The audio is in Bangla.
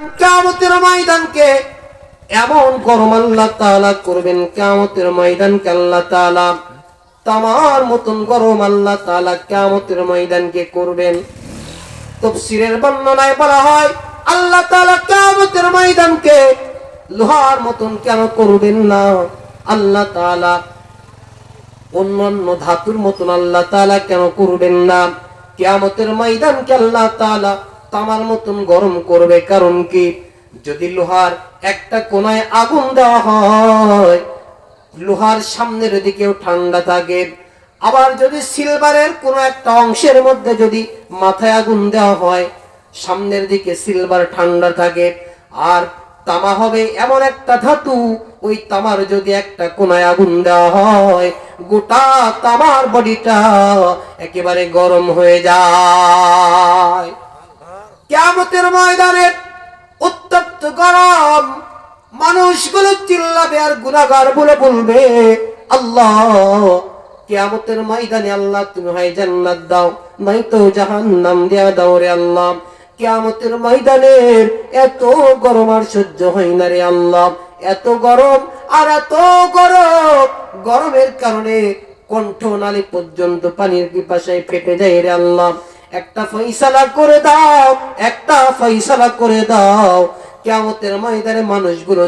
কামতের ময়দানকে এমন গরম আল্লাহ তালা করবেন কামতের ময়দানকে আল্লাহ তাআলা তামার মতন গরম আল্লাহ তাআলা কামতের ময়দানকে করবেন। তফসিরের বর্ণনায় বলা হয়, আল্লাহ তাআলা কিয়ামতের ময়দানকে লোহার মতন কেন করবেন না? আল্লাহ তাআলা অন্যান্য ধাতুর মতন আল্লাহ তাআলা কেন করবেন না? কিয়ামতের ময়দানকে আল্লাহ তাআলা তামার মতন গরম করবে, কারণ কি? যদি লোহার একটা কোনায় আগুন দেওয়া হয়, লোহার সামনের দিকেও ঠান্ডা থাকে। আবার যদি সিলভারের কোনো একটা অংশের মধ্যে যদি মাথায় আগুন দেওয়া হয়, সামনের দিকে সিলভার ঠান্ডা থাকে। আর তামা হবে এমন একটা ধাতু, ওই তামার যদি একটা কোনায় আগুন দেওয়া হয়, গোটা তামার বডিটা একেবারে গরম হয়ে যায়। কেমতের ময়দানে উত্তপ্ত, গরম মানুষগুলো চিল্লাবে আর গুনাগার বলে বলবে, আল্লাহ, কেয়ামতের ময়দানে আল্লাহ তুমি হয় জান্নাত দাও নাই তো জাহান্নাম দেয়া দাও রে আল্লাহ। কেয়ামতের ময়দানের এত গরম আর সহ্য হয় না রে আল্লাহ। এত গরম আর এত গরম, গরমের কারণে কণ্ঠ নালী পর্যন্ত পানির পিপাসায় ফেটে যায় রে আল্লাহ। একটা ফয়সালা করে দাও একটা ফয়সালা করে দাও। কেমতের ময়দানে মানুষগুলো